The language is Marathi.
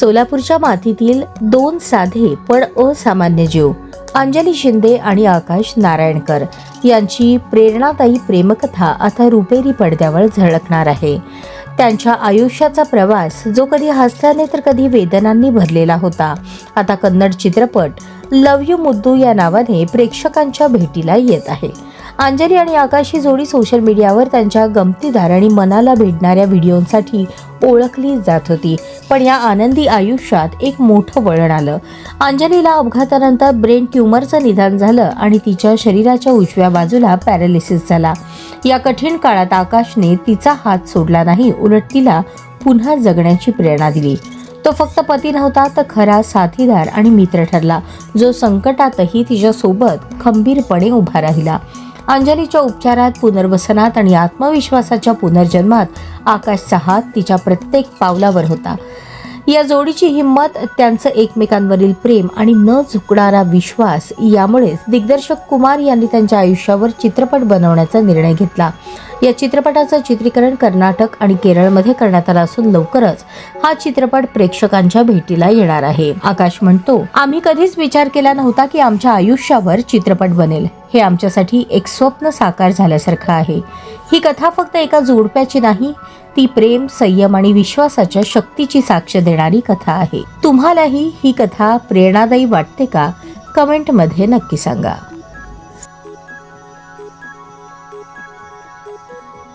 सोलापूरच्या मातीतील दोन साधे पण असामान्य जीव अंजली शिंदे आणि आकाश नारायणकर. यांची प्रेरणादायी प्रेमकथा आता रुपेरी पडद्यावर झळकणार आहे. त्यांच्या आयुष्याचा प्रवास जो कधी हास्याने तर कधी वेदनांनी भरलेला होता. आता कन्नड चित्रपट लव यू मुद्दू या नावाने प्रेक्षकांच्या भेटीला येत आहे. अंजली आणि आकाश ही जोडी सोशल मीडियावर त्यांच्या गमतीदार आणि मनाला भेटणाऱ्या व्हिडिओंसाठी ओळखली जात होती. पण या आनंदी आयुष्यात एक मोठं वळण आलं. अंजलीला अपघातानंतर ब्रेन ट्यूमरचं निदान झालं आणि तिच्या शरीराच्या उजव्या बाजूला पॅरालिसिस झाला. या कठीण काळात आकाशने तिचा हात सोडला नाही उलट तिला पुन्हा जगण्याची प्रेरणा दिली. तो फक्त पती नव्हता तर खरा साथीदार आणि मित्र ठरला. जो संकटातही तिच्यासोबत खंबीरपणे उभा राहिला. अंजलीच्या उपचारात पुनर्वसनात आणि आत्मविश्वासाच्या पुनर्जन्मात आकाशचा हात तिच्या प्रत्येक पावलावर होता. या जोडीची हिंमत त्यांचं एकमेकांवरील प्रेम आणि न झुकणारा विश्वास यामुळेच दिग्दर्शक कुमार यांनी त्यांच्या आयुष्यावर चित्रपट बनवण्याचा निर्णय घेतला. या चित्रपटाचं चित्रीकरण कर्नाटक आणि केरळमध्ये करण्यात आलं असून लवकरच हा चित्रपट प्रेक्षकांच्या भेटीला येणार आहे. आकाश म्हणतो आम्ही कधीच विचार केला नव्हता की आमच्या आयुष्यावर चित्रपट बनेल. हे आमच्यासाठी एक स्वप्न साकार झाल्यासारखं आहे. ही कथा फक्त एका जोडप्याची नाही ती प्रेम संयम आणि विश्वासाच्या शक्तीची साक्ष देणारी कथा आहे. तुम्हालाही ही कथा प्रेरणादायी वाटते का? कमेंटमध्ये नक्की सांगा. Thank you.